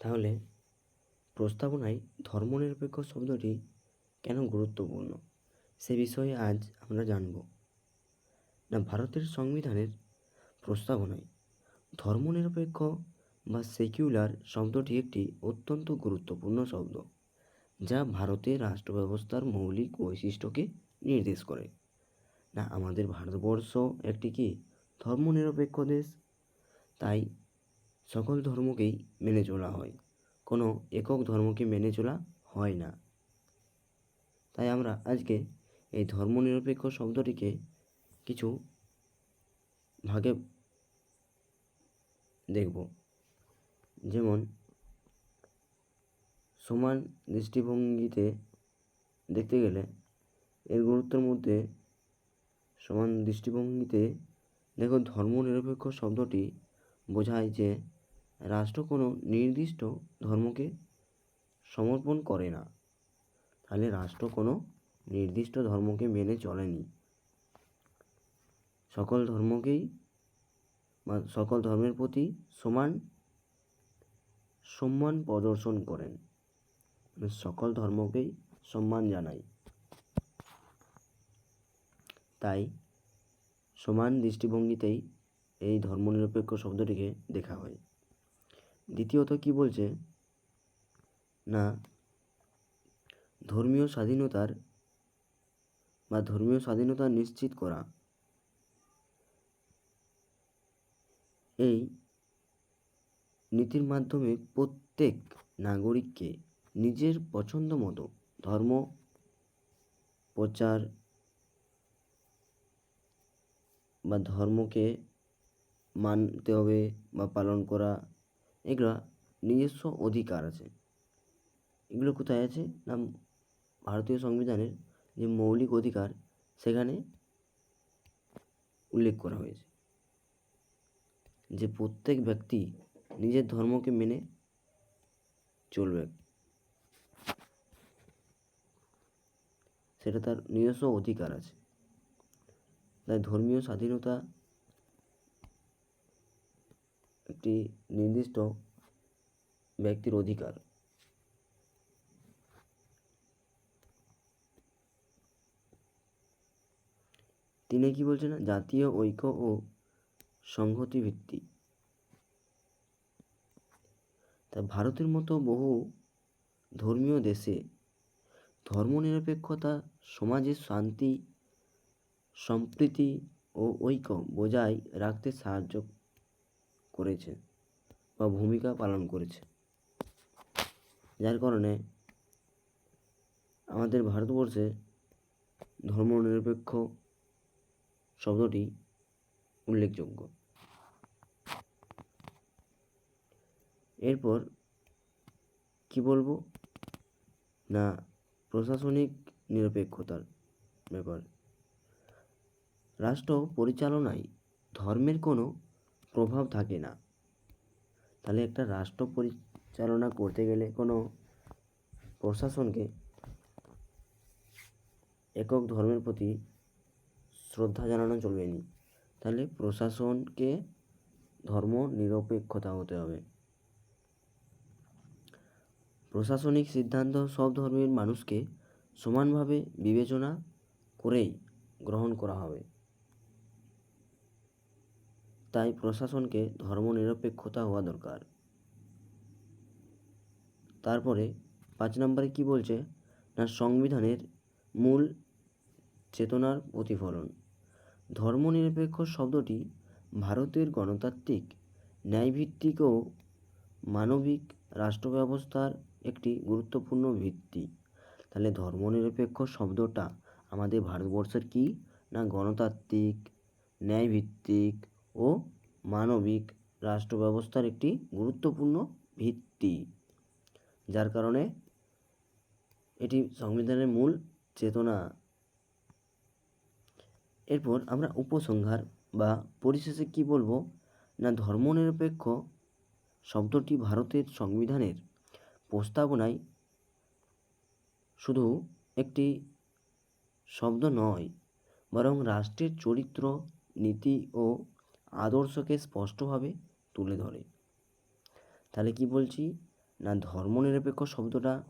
তাহলে প্রস্তাবনায় ধর্মনিরপেক্ষ শব্দটি কেন গুরুত্বপূর্ণ? সে বিষয়ে আজ আমরা জানব। না, ভারতের সংবিধানের প্রস্তাবনায় ধর্মনিরপেক্ষ বা সেকিউলার শব্দটি একটি অত্যন্ত গুরুত্বপূর্ণ শব্দ, যা ভারতের রাষ্ট্র ব্যবস্থার মৌলিক বৈশিষ্ট্যকে নির্দেশ করে। না, আমাদের ভারতবর্ষ একটি কি ধর্মনিরপেক্ষ দেশ? তাই সকল ধর্মকেই মেনে চলা হয়। কোনো একক ধর্মকে মেনে চলা হয় না। তাই আমরা আজকে এই ধর্মনিরপেক্ষ শব্দটিকে কিছু ভাগে দেখব। যেমন, সমান দৃষ্টিভঙ্গিতে দেখতে গেলে এর গুরুত্বের মধ্যে সমান দৃষ্টিভঙ্গিতে দেখো ধর্মনিরপেক্ষ শব্দটি বোঝায় যে রাষ্ট্র কোনো নির্দিষ্ট ধর্মকে সমর্পণ করে না। তাহলে রাষ্ট্র কোনো নির্দিষ্ট ধর্মকে মেনে চলেনি। সকল ধর্মকেই বা সকল ধর্মের প্রতি সমান সম্মান প্রদর্শন করেন। মানে সকল ধর্মকেই সম্মান জানাই। তাই সমান দৃষ্টিভঙ্গিতেই এই ধর্মনিরপেক্ষ শব্দটিকে দেখা হয়। দ্বিতীয়ত কি বলছে? না, ধর্মীয় স্বাধীনতার বা ধর্মীয় স্বাধীনতা নিশ্চিত করা। এই নীতির মাধ্যমে প্রত্যেক নাগরিককে নিজের পছন্দ মতো ধর্ম, প্রচার বা ধর্মকে মানতে হবে বা পালন করা এগুলা নিজস্ব অধিকার আছে। এগুলো কোথায় আছে? না ভারতীয় সংবিধানের যে মৌলিক অধিকার, সেখানে উল্লেখ করা হয়েছে। যে প্রত্যেক ব্যক্তি নিজের ধর্মকে মেনে চলবে। সেটা তার নিজস্ব অধিকার আছে। তাই ধর্মীয় স্বাধীনতা একটি নির্দিষ্ট ব্যক্তির অধিকার। তিনি কি বলছেন? জাতীয় ঐক্য ও সংহতি ভিত্তি তা ভারতের মতো বহু ধর্মীয় দেশে ধর্মনিরপেক্ষতা, সমাজের শান্তি, সম্প্রীতি ও ঐক্য বজায় রাখতে সাহায্য করেছে বা ভূমিকা পালন করেছে। যার কারণে আমাদের ভারতবর্ষে ধর্মনিরপেক্ষ শব্দটি উল্লেখযোগ্য। এরপর কি বলব? না, প্রশাসনিক নিরপেক্ষতার ব্যাপার। রাষ্ট্র পরিচালনায় ধর্মের কোনো প্রভাব থাকে না। তাহলে একটা রাষ্ট্র পরিচালনা করতে গেলে কোনো প্রশাসনকে একক ধর্মের প্রতি শ্রদ্ধা জানানো চলবে না। তাহলে প্রশাসনকে ধর্ম নিরপেক্ষতা হতে হবে। প্রশাসনিক সিদ্ধান্ত সব ধর্মের মানুষকে সমানভাবে বিবেচনা করেই গ্রহণ করা হবে। তাই প্রশাসনকে ধর্মনিরপেক্ষতা হওয়া দরকার। তারপরে পাঁচ নম্বরে কি বলছে? না, সংবিধানের মূল চেতনার প্রতিফলন। ধর্মনিরপেক্ষ শব্দটি ভারতের গণতান্ত্রিক, ন্যায়ভিত্তিক ও মানবিক রাষ্ট্র ব্যবস্থার একটি গুরুত্বপূর্ণ ভিত্তি। তাহলে ধর্মনিরপেক্ষ শব্দটা আমাদের ভারতবর্ষের কি? না, গণতান্ত্রিক, ন্যায়ভিত্তিক ও মানবিক রাষ্ট্র ব্যবস্থার একটি গুরুত্বপূর্ণ ভিত্তি, যার কারণে এটি সংবিধানের মূল চেতনা। এরপর আমরা উপসংহার বা পরিশেষে কি বলব? না ধর্মনিরপেক্ষ শব্দটি ভারতের সংবিধানের প্রস্তাবনায় শুধু একটি শব্দ নয়, বরং রাষ্ট্রের চরিত্র, নীতি ও আদর্শকে স্পষ্টভাবে তুলে ধরে। তাহলে কি বলছি? না ধর্মনিরপেক্ষ শব্দটা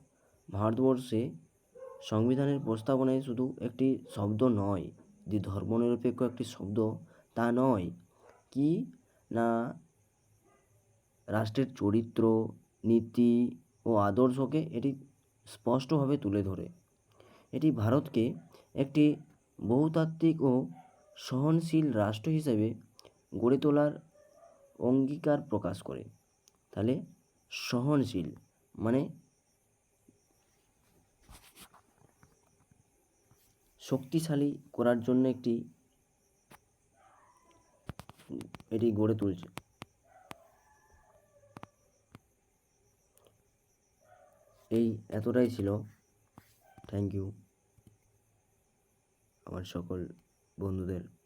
ভারতবর্ষে সংবিধানের প্রস্তাবনায় শুধু একটি শব্দ নয়, যে ধর্মনিরপেক্ষ একটি শব্দ তা নয়। কি? না রাষ্ট্রের চরিত্র, নীতি ও আদর্শকে এটি স্পষ্টভাবে তুলে ধরে। এটি ভারতকে একটি বহুতাত্ত্বিক ও সহনশীল রাষ্ট্র হিসেবে গড়ে তোলার অঙ্গীকার প্রকাশ করে। তাহলে সহনশীল মানে শক্তিশালী করার জন্য একটি এটি গড়ে তুলছে। এই এতটাই ছিল। থ্যাংক ইউ আমার সকল বন্ধুদের।